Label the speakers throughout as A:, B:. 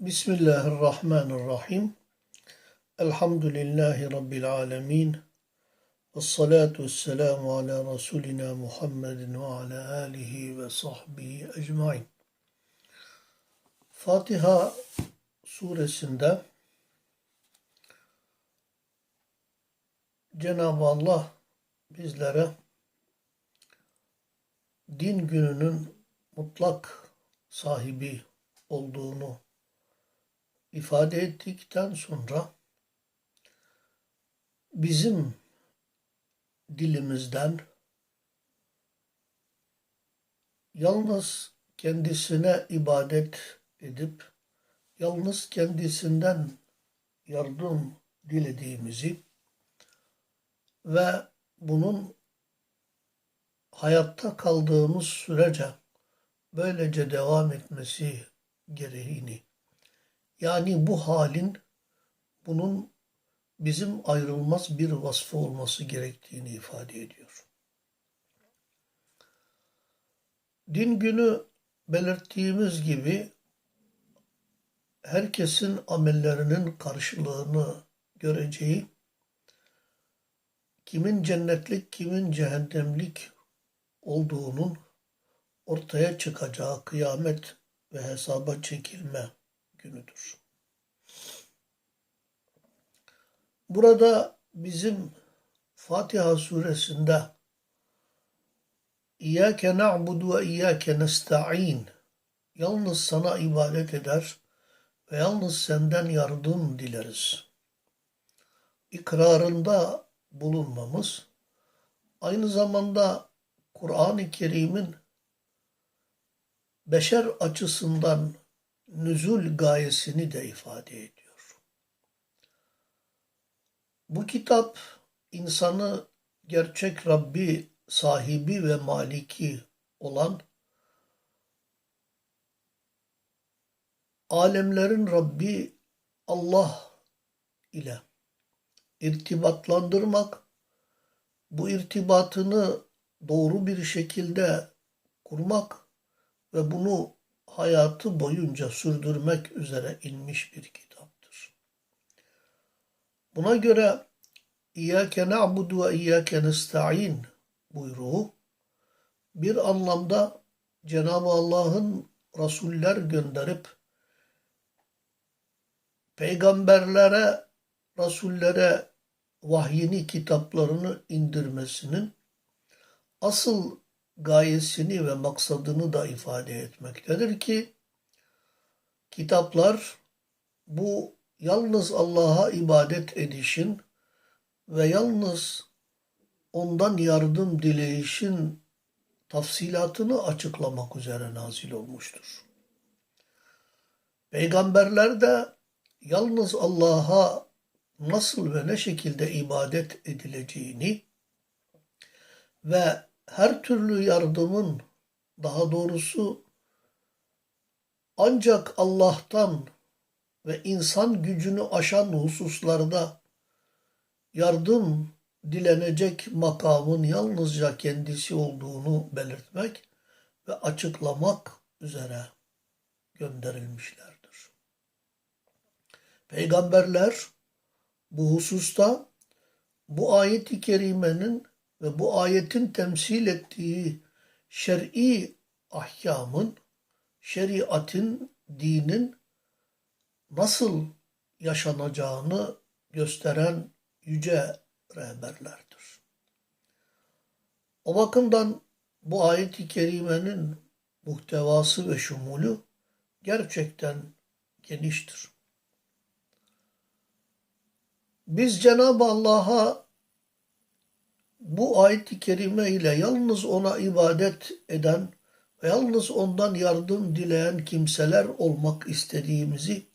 A: Bismillahirrahmanirrahim. Elhamdülillahi Rabbil alemin. Ve salatu ve selamu ala Resulina Muhammedin ve ala alihi ve sahbihi ecmain. Fatiha suresinde Cenab-ı Allah bizlere din gününün mutlak sahibi olduğunu ifade ettikten sonra bizim dilimizden yalnız kendisine ibadet edip yalnız kendisinden yardım dilediğimizi ve bunun hayatta kaldığımız sürece böylece devam etmesi gereğini yani bu halin bunun bizim ayrılmaz bir vasfı olması gerektiğini ifade ediyor. Din günü belirttiğimiz gibi herkesin amellerinin karşılığını göreceği, kimin cennetlik, kimin cehennemlik olduğunun ortaya çıkacağı kıyamet ve hesaba çekilme günüdür. Burada bizim Fatiha suresinde İyyâke na'budu ve İyyâke nesta'in Yalnız sana ibadet eder ve yalnız senden yardım dileriz. İkrarında bulunmamız aynı zamanda Kur'an-ı Kerim'in beşer açısından nüzul gayesini de ifade ediyor. Bu kitap insanı gerçek Rabbi sahibi ve maliki olan alemlerin Rabbi Allah ile irtibatlandırmak, bu irtibatını doğru bir şekilde kurmak ve bunu hayatı boyunca sürdürmek üzere inmiş bir kitaptır. Buna göre İyyâke na'budu ve İyyâke nesta'in buyruğu bir anlamda Cenab-ı Allah'ın Resuller gönderip peygamberlere, Resullere vahyini, kitaplarını indirmesinin asıl gayesini ve maksadını da ifade etmektedir ki kitaplar bu yalnız Allah'a ibadet edişin ve yalnız ondan yardım dileyişin tafsilatını açıklamak üzere nazil olmuştur. Peygamberler de yalnız Allah'a nasıl ve ne şekilde ibadet edileceğini ve her türlü yardımın daha doğrusu ancak Allah'tan ve insan gücünü aşan hususlarda yardım dilenecek makamın yalnızca kendisi olduğunu belirtmek ve açıklamak üzere gönderilmişlerdir. Peygamberler bu hususta bu ayet-i kerimenin ve bu ayetin temsil ettiği şer'i ahkamın, şeriatin, dinin nasıl yaşanacağını gösteren yüce rehberlerdir. O bakımdan bu ayet-i kerimenin muhtevası ve şumulü gerçekten geniştir. Biz Cenab-ı Allah'a bu ayet-i kerime ile yalnız ona ibadet eden yalnız ondan yardım dileyen kimseler olmak istediğimizi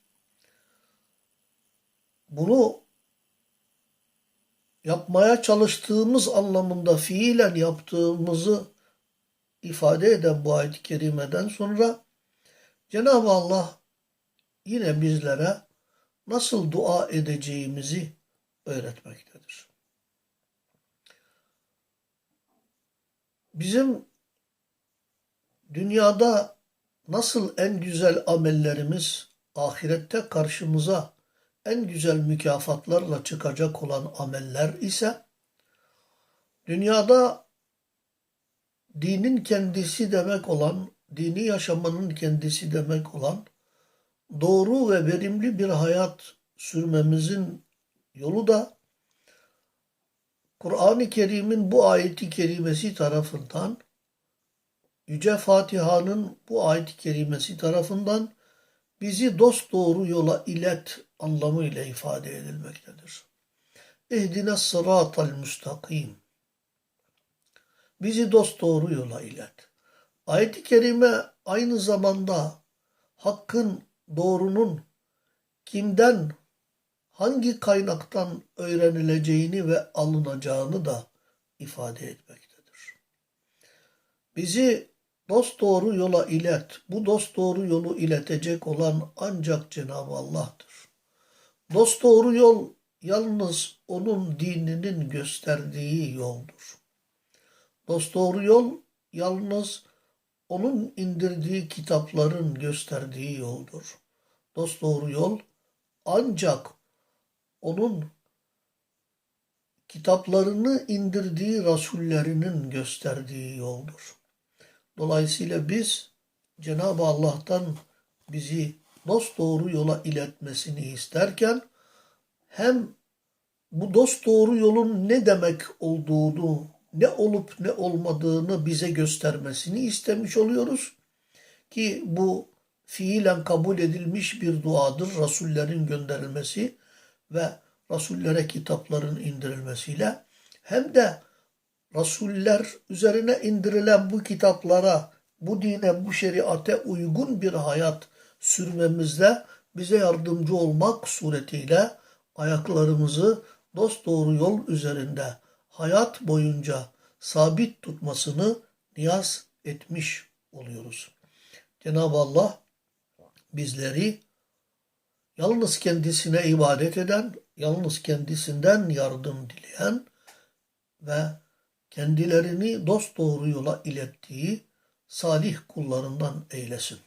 A: bunu yapmaya çalıştığımız anlamında fiilen yaptığımızı ifade eden bu ayet-i kerimeden sonra Cenab-ı Allah yine bizlere nasıl dua edeceğimizi öğretmektedir. Bizim dünyada nasıl en güzel amellerimiz ahirette karşımıza en güzel mükafatlarla çıkacak olan ameller ise dünyada dinin kendisi demek olan, dini yaşamanın kendisi demek olan doğru ve verimli bir hayat sürmemizin yolu da Kur'an-ı Kerim'in bu ayeti kerimesi tarafından Yüce Fatiha'nın bu ayet-i kerimesi tarafından bizi dost doğru yola ilet anlamıyla ifade edilmektedir. İhdine sıratal müstakim. Bizi dost doğru yola ilet. Ayet-i kerime aynı zamanda hakkın, doğrunun kimden, hangi kaynaktan öğrenileceğini ve alınacağını da ifade etmektedir. Bizi dost doğru yola ilet. Bu dost doğru yolu iletecek olan ancak Cenab-ı Allah'tır. Dost doğru yol yalnız onun dininin gösterdiği yoldur. Dost doğru yol yalnız onun indirdiği kitapların gösterdiği yoldur. Dost doğru yol ancak onun kitaplarını indirdiği rasullerinin gösterdiği yoldur. Dolayısıyla biz Cenab-ı Allah'tan bizi dost doğru yola iletmesini isterken hem bu dost doğru yolun ne demek olduğunu, ne olup ne olmadığını bize göstermesini istemiş oluyoruz. Ki bu fiilen kabul edilmiş bir duadır. Rasullerin gönderilmesi ve Rasullere kitapların indirilmesiyle hem de Rasuller üzerine indirilen bu kitaplara, bu dine, bu şeriate uygun bir hayat sürmemizde bize yardımcı olmak suretiyle ayaklarımızı dost doğru yol üzerinde hayat boyunca sabit tutmasını niyaz etmiş oluyoruz. Cenab-ı Allah bizleri yalnız kendisine ibadet eden, yalnız kendisinden yardım dileyen ve kendilerini dost doğru yola ilettiği salih kullarından eylesin.